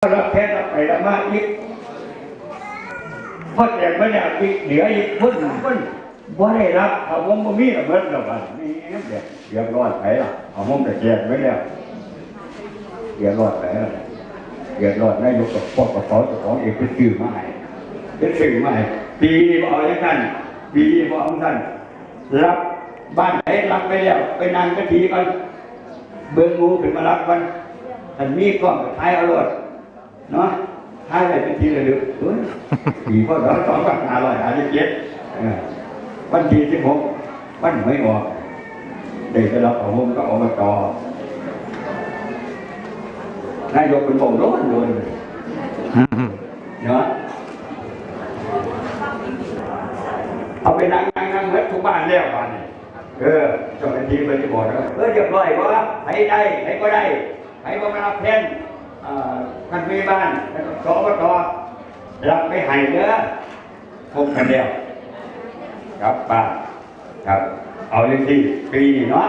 รับแค่รับไปรับมาอีกพอดแจกไม่ได้อีกเหลืออีกคนหนึ่นบ่ได้รับเอาผมบ่มีระเบิดระเบิดนี่เดี๋ยวเรียบร้อยไปละเอาผมแต่แจกไว้แล้วเรียบร้อยไปล้วเรียบร้อยนายกกับพวกกระเป๋าเจ้าของเองเป็นชื่อมาให้เป็นชื่อมาให้ปีนี้บ่เอาอย่านปีนี้บ่เอาอย่านรับบ้านไหนรับไปแล้วไปนางกะทีกันเบิ่งงูขึ้นมารับกันถ้านมีกล้องถ่ายเอารถ เนาะถ้าอะไรเป็นทีระลึกเฮ้ยปีพศสองพันห้าร้อยห้าสิบเจ็ดเออวันที่สิบหกวันหวยออกเด็กจะรับของผมก็อบตนายกเป็นบ่งร้อนเลยเนาะเอาไปนั่งนั่งนั่งเมื่อทุกบ้านแล้วบ้านนี่เออเจ้าหน้าที่มันจะบอกว่าเออเรียบร้อยว่าใครได้ใครก็ได้ใครก็มารับแทน อ่ามันมีบ้านแล้วก็สอบตรับไม่ให้เด้อพบกันเดียวครับป้าครับ เอาเลยที่ปีนี้เนาะ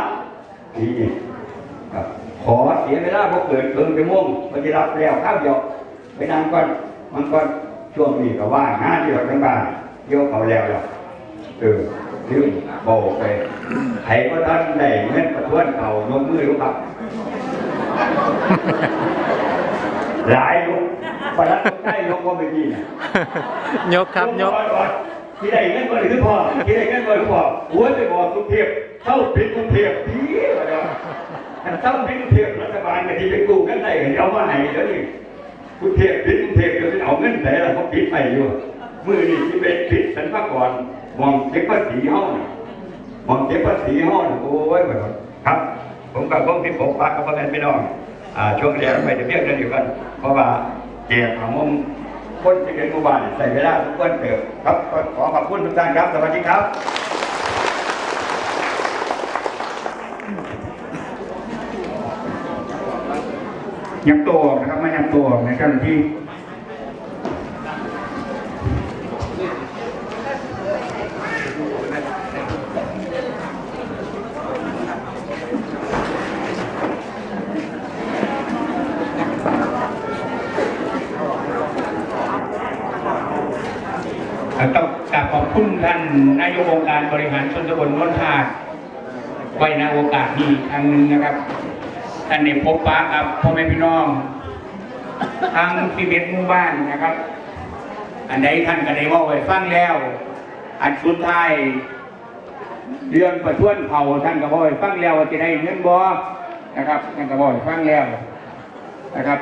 ปีนี้ครับขอเสียเวลาพวกเกิดเพิ่งไปม่วงมันจะรับแล้วข้าวเดียวไปนั่งก่อนมันก่อนช่วงนี้ก็ว่างงานที่เราทั้งบ้านโยกเขาแล้วแล้วเออลืมบอกไปใครก็ท่านได้เงินประทวนเขายกมือรู้ครับ หลายลูกพอรักใกล้ยกว่าไม่ดีนะยกครับยกก่อนที่ได้เงินก่อนหรือพอที่ได้เงินก่อนหรือพอหัวไปบอกกรุงเทพเข้าปิดกรุงเทพดีกว่าเดิมอันเข้าปิดกรุงเทพรัฐบาลก็ที่ไปกู้กันได้เอามาให้เดี๋ยวนี้กรุงเทพปิดกรุงเทพเดี๋ยวนี้เอาเงินแต่ละเขาปิดไปอยู่มือนี่ที่เป็นปิดสันพากรมองเก็บภาษีเฮาน่ะมองเก็บภาษีเฮาน่ะโอ้ยแบบครับ ผมกับผมที่ผมปักกับพ่อแม่พี่น้องอ่า ช่วงแรกไปจะเพียงเดียวกันเพราะว่าแจกของมุมคนที่เป็นหมู่บ้านใส่เวลาทุกคนเติบครับขอขอบคุณทุกท่านครับสวัสดีครับยังตัวนะครับไม่ยังตัวในเจ้าหน้าที่ ต้องกราบขอบคุณท่านนายกองค์การบริหารชนตำบลโนนทาดไว้ในโอกาสนี้ครั้งหนึ่งนะครับ ท่านได้พบปะกับพ่อแม่พี่น้องทั้งที่เบ็ดหมู่บ้านนะครับ อันใดท่านก็ได้ว่าไว้ฟังแล้ว อันสุดท้ายเรื่องประท้วงเผาท่านก็บอกฟังแล้วว่าจะได้เงินบ่นะครับท่านก็บอกฟังแล้วนะครับ